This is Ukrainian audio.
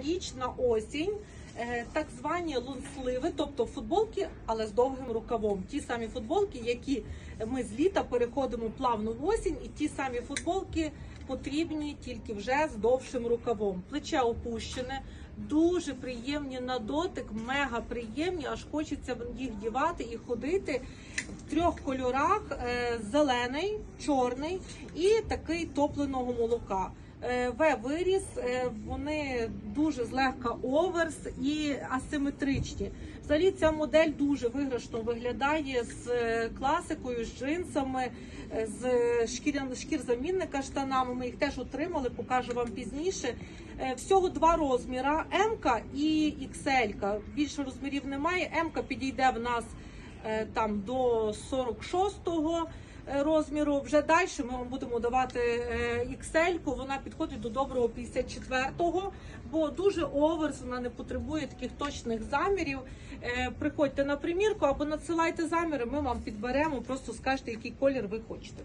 річ на осінь. е, Так звані лонсливи, тобто футболки, але з довгим рукавом. Ті самі футболки, які ми з літа переходимо плавно в осінь, і ті самі футболки потрібні тільки вже з довшим рукавом. Плече опущене, дуже приємні на дотик, мега приємні, аж хочеться їх дівати і ходити в трьох кольорах: е, зелений, чорний і такий топленого молока. Е, В-виріс, е, вони дуже злегка оверс і асиметричні. Взагалі ця модель дуже виграшно виглядає з е, класикою, з джинсами, з шкіря- шкірзамінника штанами. Ми їх теж отримали, покажу вам пізніше. Всього два розміра: М і XL. Більше розмірів немає. М підійде в нас там до 46-го е, розміру. Вже далі ми вам будемо давати е, XL, вона підходить до доброго 54-го, бо дуже оверс, вона не потребує таких точних замірів. Е, Приходьте на примірку або надсилайте заміри, ми вам підберемо, просто скажете, який колір ви хочете.